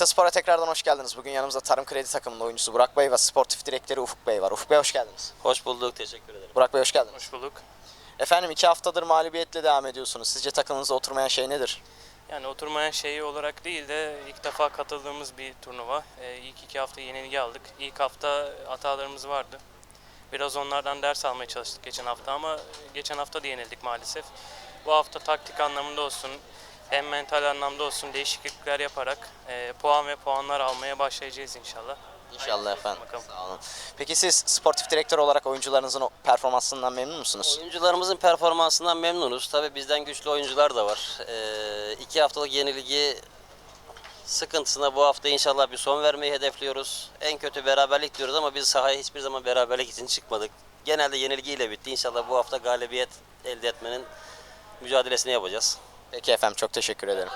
Metaspor'a tekrardan hoş geldiniz. Bugün yanımızda Tarım Kredi takımının oyuncusu Burak Bey ve sportif direktörü Ufuk Bey var. Ufuk Bey hoş geldiniz. Hoş bulduk, teşekkür ederim. Burak Bey hoş geldiniz. Hoş bulduk. Efendim iki haftadır mağlubiyetle devam ediyorsunuz. Sizce takımınıza oturmayan şey nedir? Yani oturmayan şeyi olarak değil de ilk defa katıldığımız bir turnuva. Ee, ilk iki hafta yenilgi aldık. İlk hafta hatalarımız vardı. Biraz onlardan ders almaya çalıştık geçen hafta ama geçen hafta da yenildik maalesef. Bu hafta taktik anlamında olsun, hem mental anlamda olsun değişiklikler yaparak e, puan ve puanlar almaya başlayacağız inşallah. İnşallah efendim. Bakalım. Sağ olun. Peki siz sportif direktör olarak oyuncularınızın o performansından memnun musunuz? Oyuncularımızın performansından memnunuz. Tabii bizden güçlü oyuncular da var. Ee, iki haftalık yenilgi sıkıntısına bu hafta inşallah bir son vermeyi hedefliyoruz. En kötü beraberlik diyoruz ama biz sahaya hiçbir zaman beraberlik için çıkmadık. Genelde yenilgiyle bitti. İnşallah bu hafta galibiyet elde etmenin mücadelesini yapacağız. Peki efendim çok teşekkür ederim.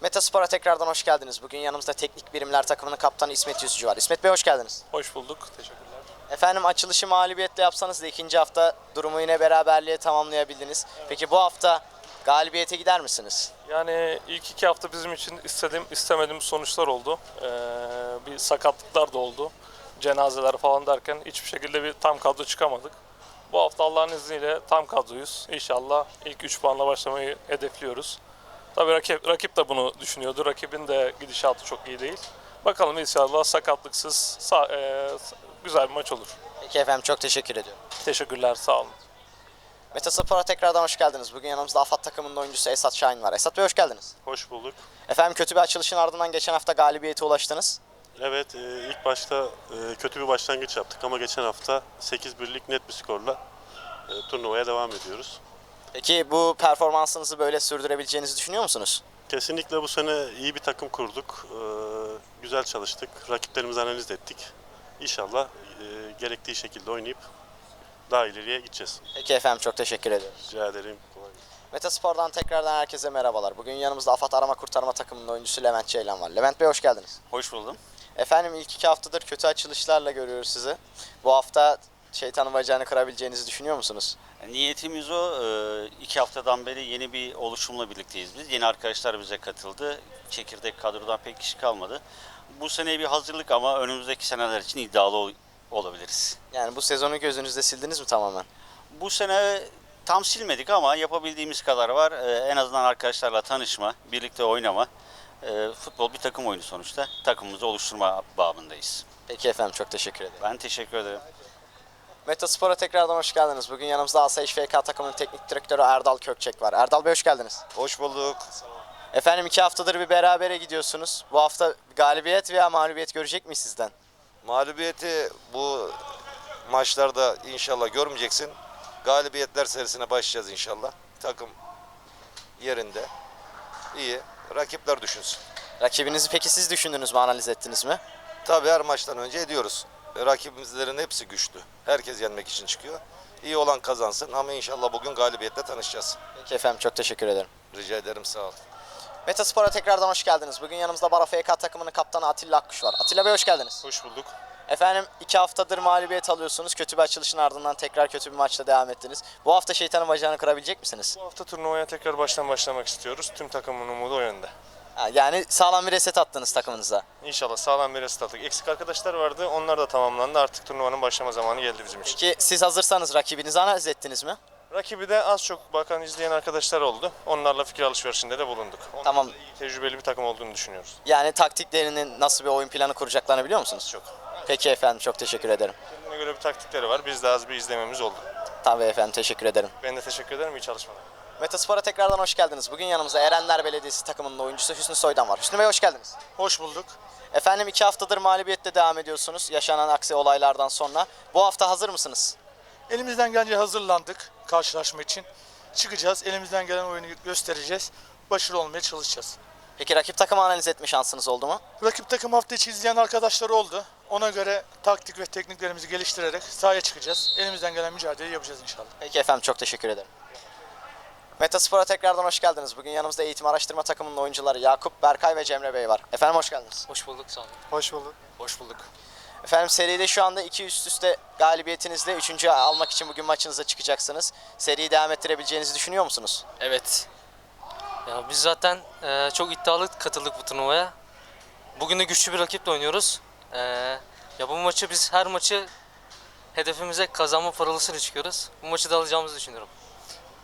Metaspor'a tekrardan hoş geldiniz. Bugün yanımızda teknik birimler takımının kaptanı İsmet Yüzücü var. İsmet Bey hoş geldiniz. Hoş bulduk. Teşekkürler. Efendim açılışı mağlubiyetle yapsanız da ikinci hafta durumu yine beraberliğe tamamlayabildiniz. Peki bu hafta galibiyete gider misiniz? Yani ilk iki hafta bizim için istediğim istemediğimiz sonuçlar oldu. Ee, bir sakatlıklar da oldu. Cenazeler falan derken hiçbir şekilde bir tam kadro çıkamadık. Bu hafta Allah'ın izniyle tam kadroyuz. İnşallah ilk 3 puanla başlamayı hedefliyoruz. Tabii rakip, rakip de bunu düşünüyordu. Rakibin de gidişatı çok iyi değil. Bakalım inşallah sakatlıksız sa- e, güzel bir maç olur. Peki efendim çok teşekkür ediyorum. Teşekkürler, sağ olun. Metaspor'a tekrardan hoş geldiniz. Bugün yanımızda AFAD takımının oyuncusu Esat Şahin var. Esat Bey hoş geldiniz. Hoş bulduk. Efendim kötü bir açılışın ardından geçen hafta galibiyete ulaştınız. Evet e, ilk başta e, kötü bir başlangıç yaptık ama geçen hafta 8-1'lik net bir skorla e, turnuvaya devam ediyoruz. Peki bu performansınızı böyle sürdürebileceğinizi düşünüyor musunuz? Kesinlikle bu sene iyi bir takım kurduk. Güzel çalıştık. Rakiplerimizi analiz ettik. İnşallah gerektiği şekilde oynayıp daha ileriye gideceğiz. Peki efendim çok teşekkür ederim. Rica ederim. Kolay gelsin. Metaspor'dan tekrardan herkese merhabalar. Bugün yanımızda AFAD Arama Kurtarma takımının oyuncusu Levent Ceylan var. Levent Bey hoş geldiniz. Hoş buldum. Efendim ilk iki haftadır kötü açılışlarla görüyoruz sizi. Bu hafta şeytanın bacağını kırabileceğinizi düşünüyor musunuz? Niyetimiz o. Ee, iki haftadan beri yeni bir oluşumla birlikteyiz biz. Yeni arkadaşlar bize katıldı. Çekirdek kadrodan pek kişi kalmadı. Bu sene bir hazırlık ama önümüzdeki seneler için iddialı ol- olabiliriz. Yani bu sezonu gözünüzde sildiniz mi tamamen? Bu sene tam silmedik ama yapabildiğimiz kadar var. Ee, en azından arkadaşlarla tanışma, birlikte oynama. Ee, futbol bir takım oyunu sonuçta. Takımımızı oluşturma babındayız. Peki efendim çok teşekkür ederim. Ben teşekkür ederim. Metaspor'a tekrardan hoş geldiniz. Bugün yanımızda Asayiş FK takımının teknik direktörü Erdal Kökçek var. Erdal Bey hoş geldiniz. Hoş bulduk. Efendim iki haftadır bir berabere gidiyorsunuz. Bu hafta galibiyet veya mağlubiyet görecek miyiz sizden? Mağlubiyeti bu maçlarda inşallah görmeyeceksin. Galibiyetler serisine başlayacağız inşallah. Takım yerinde. İyi. Rakipler düşünsün. Rakibinizi peki siz düşündünüz mü, analiz ettiniz mi? Tabii her maçtan önce ediyoruz. Rakibimizlerin hepsi güçlü. Herkes yenmek için çıkıyor. İyi olan kazansın ama inşallah bugün galibiyetle tanışacağız. Peki efendim çok teşekkür ederim. Rica ederim sağ ol. Metaspor'a tekrardan hoş geldiniz. Bugün yanımızda Bara FK takımının kaptanı Atilla Akkuş var. Atilla Bey hoş geldiniz. Hoş bulduk. Efendim iki haftadır mağlubiyet alıyorsunuz. Kötü bir açılışın ardından tekrar kötü bir maçla devam ettiniz. Bu hafta şeytanın bacağını kırabilecek misiniz? Bu hafta turnuvaya tekrar baştan başlamak istiyoruz. Tüm takımın umudu o yönde. Ha, yani sağlam bir reset attınız takımınıza. İnşallah sağlam bir resit aldık. Eksik arkadaşlar vardı. Onlar da tamamlandı. Artık turnuvanın başlama zamanı geldi bizim için. Peki siz hazırsanız rakibinizi analiz ettiniz mi? Rakibi de az çok bakan izleyen arkadaşlar oldu. Onlarla fikir alışverişinde de bulunduk. Onların Tamam. da iyi, tecrübeli bir takım olduğunu düşünüyoruz. Yani taktiklerinin nasıl bir oyun planı kuracaklarını biliyor musunuz? Çok. Peki efendim çok teşekkür ederim. Kendine göre bir taktikleri var. Biz de az bir izlememiz oldu. Tabii efendim teşekkür ederim. Ben de teşekkür ederim. İyi çalışmalar. Metaspor'a tekrardan hoş geldiniz. Bugün yanımızda Erenler Belediyesi takımının oyuncusu Hüsnü Soydan var. Hüsnü Bey hoş geldiniz. Hoş bulduk. Efendim iki haftadır mağlubiyetle devam ediyorsunuz yaşanan aksi olaylardan sonra. Bu hafta hazır mısınız? Elimizden gelince hazırlandık karşılaşma için. Çıkacağız, elimizden gelen oyunu göstereceğiz. Başarılı olmaya çalışacağız. Peki rakip takımı analiz etme şansınız oldu mu? Rakip takım hafta içi izleyen arkadaşlar oldu. Ona göre taktik ve tekniklerimizi geliştirerek sahaya çıkacağız. Elimizden gelen mücadeleyi yapacağız inşallah. Peki efendim çok teşekkür ederim. Metaspor'a tekrardan hoş geldiniz. Bugün yanımızda eğitim araştırma takımının oyuncuları Yakup, Berkay ve Cemre Bey var. Efendim hoş geldiniz. Hoş bulduk sağ olun. Hoş bulduk. Hoş bulduk. Efendim seride şu anda iki üst üste galibiyetinizle üçüncü almak için bugün maçınıza çıkacaksınız. Seriyi devam ettirebileceğinizi düşünüyor musunuz? Evet. Ya biz zaten e, çok iddialı katıldık bu turnuvaya. Bugün de güçlü bir rakiple oynuyoruz. Ee, ya bu maçı biz her maçı hedefimize kazanma paralısıyla çıkıyoruz. Bu maçı da alacağımızı düşünüyorum.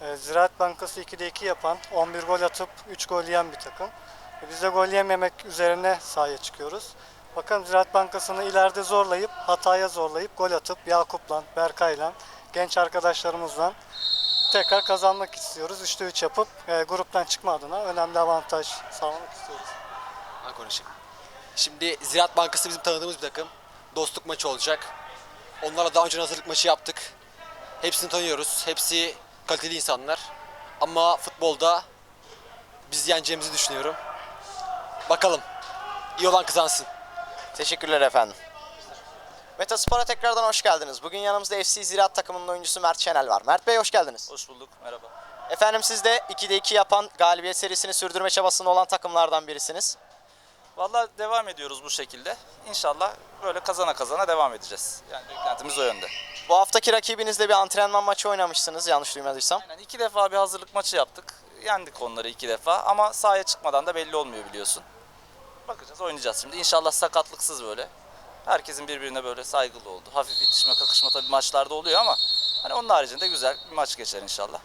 E, Ziraat Bankası 2'de 2 yapan, 11 gol atıp 3 gol yiyen bir takım. E, Biz de gol yememek üzerine sahaya çıkıyoruz. Bakalım Ziraat Bankası'nı ileride zorlayıp, hataya zorlayıp gol atıp Yakup'la, Berkay'la, genç arkadaşlarımızla tekrar kazanmak istiyoruz. 3'te 3 yapıp e, gruptan çıkma adına önemli avantaj sağlamak istiyoruz. Ben konuşayım. Şimdi Ziraat Bankası bizim tanıdığımız bir takım. Dostluk maçı olacak. Onlarla daha önce hazırlık maçı yaptık. Hepsini tanıyoruz. Hepsi kaliteli insanlar. Ama futbolda biz yeneceğimizi düşünüyorum. Bakalım. İyi olan kazansın. Teşekkürler efendim. Metaspor'a tekrardan hoş geldiniz. Bugün yanımızda FC Ziraat takımının oyuncusu Mert Şenel var. Mert Bey hoş geldiniz. Hoş bulduk. Merhaba. Efendim siz de 2'de 2 yapan galibiyet serisini sürdürme çabasında olan takımlardan birisiniz. Vallahi devam ediyoruz bu şekilde. İnşallah böyle kazana kazana devam edeceğiz. Yani beklentimiz o yönde. Bu haftaki rakibinizle bir antrenman maçı oynamışsınız yanlış duymadıysam. Yani iki defa bir hazırlık maçı yaptık. Yendik onları iki defa ama sahaya çıkmadan da belli olmuyor biliyorsun. Bakacağız oynayacağız şimdi. İnşallah sakatlıksız böyle. Herkesin birbirine böyle saygılı oldu. Hafif itişme kakışma tabii maçlarda oluyor ama hani onun haricinde güzel bir maç geçer inşallah.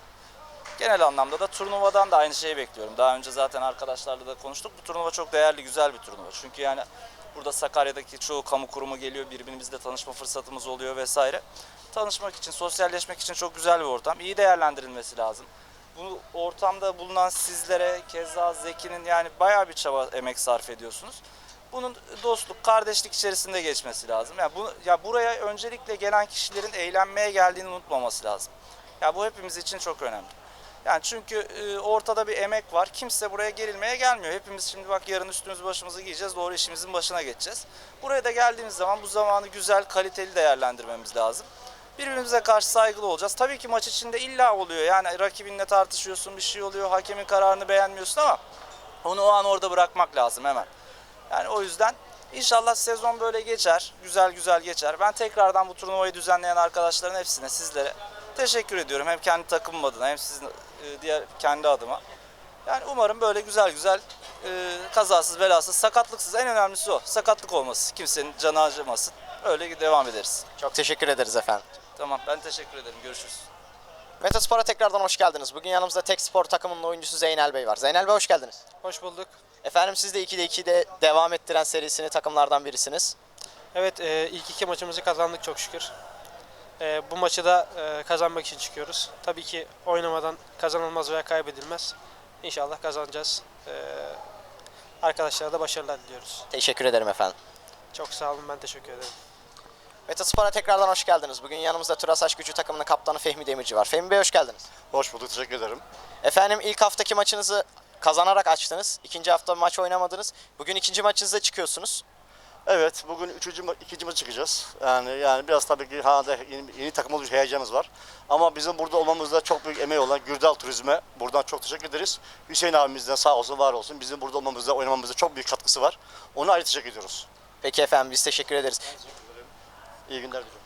Genel anlamda da turnuvadan da aynı şeyi bekliyorum. Daha önce zaten arkadaşlarla da konuştuk. Bu turnuva çok değerli, güzel bir turnuva. Çünkü yani burada Sakarya'daki çoğu kamu kurumu geliyor, birbirimizle tanışma fırsatımız oluyor vesaire. Tanışmak için, sosyalleşmek için çok güzel bir ortam. İyi değerlendirilmesi lazım. Bu ortamda bulunan sizlere, keza Zeki'nin yani bayağı bir çaba, emek sarf ediyorsunuz. Bunun dostluk, kardeşlik içerisinde geçmesi lazım. Yani bu, ya buraya öncelikle gelen kişilerin eğlenmeye geldiğini unutmaması lazım. Ya bu hepimiz için çok önemli. Yani çünkü e, ortada bir emek var. Kimse buraya gerilmeye gelmiyor. Hepimiz şimdi bak yarın üstümüzü başımızı giyeceğiz. Doğru işimizin başına geçeceğiz. Buraya da geldiğimiz zaman bu zamanı güzel, kaliteli değerlendirmemiz lazım. Birbirimize karşı saygılı olacağız. Tabii ki maç içinde illa oluyor. Yani rakibinle tartışıyorsun, bir şey oluyor. Hakemin kararını beğenmiyorsun ama onu o an orada bırakmak lazım hemen. Yani o yüzden inşallah sezon böyle geçer. Güzel güzel geçer. Ben tekrardan bu turnuvayı düzenleyen arkadaşların hepsine, sizlere teşekkür ediyorum. Hem kendi takımım adına hem sizin e, diğer kendi adıma. Yani umarım böyle güzel güzel e, kazasız belasız sakatlıksız en önemlisi o. Sakatlık olması. Kimsenin canı acımasın. Öyle devam ederiz. Çok teşekkür ederiz efendim. Tamam ben teşekkür ederim. Görüşürüz. Metaspor'a tekrardan hoş geldiniz. Bugün yanımızda Tek Spor takımının oyuncusu Zeynel Bey var. Zeynel Bey hoş geldiniz. Hoş bulduk. Efendim siz de 2'de 2'de devam ettiren serisini takımlardan birisiniz. Evet e, ilk iki maçımızı kazandık çok şükür. E, bu maçı da e, kazanmak için çıkıyoruz. Tabii ki oynamadan kazanılmaz veya kaybedilmez. İnşallah kazanacağız. E, arkadaşlara da başarılar diliyoruz. Teşekkür ederim efendim. Çok sağ olun ben teşekkür ederim. Metaspor'a tekrardan hoş geldiniz. Bugün yanımızda Turasaç Gücü takımının kaptanı Fehmi Demirci var. Fehmi Bey hoş geldiniz. Hoş bulduk, teşekkür ederim. Efendim ilk haftaki maçınızı kazanarak açtınız. İkinci hafta maç oynamadınız. Bugün ikinci maçınıza çıkıyorsunuz. Evet, bugün üçüncü, ikinci maç çıkacağız. Yani yani biraz tabii ki hala yeni, yeni takım için heyecanımız var. Ama bizim burada olmamızda çok büyük emeği olan Gürdal Turizm'e buradan çok teşekkür ederiz. Hüseyin abimizden sağ olsun, var olsun. Bizim burada olmamızda, oynamamızda çok büyük katkısı var. Ona ayrı teşekkür ediyoruz. Peki efendim biz teşekkür ederiz. İyi günler diliyorum.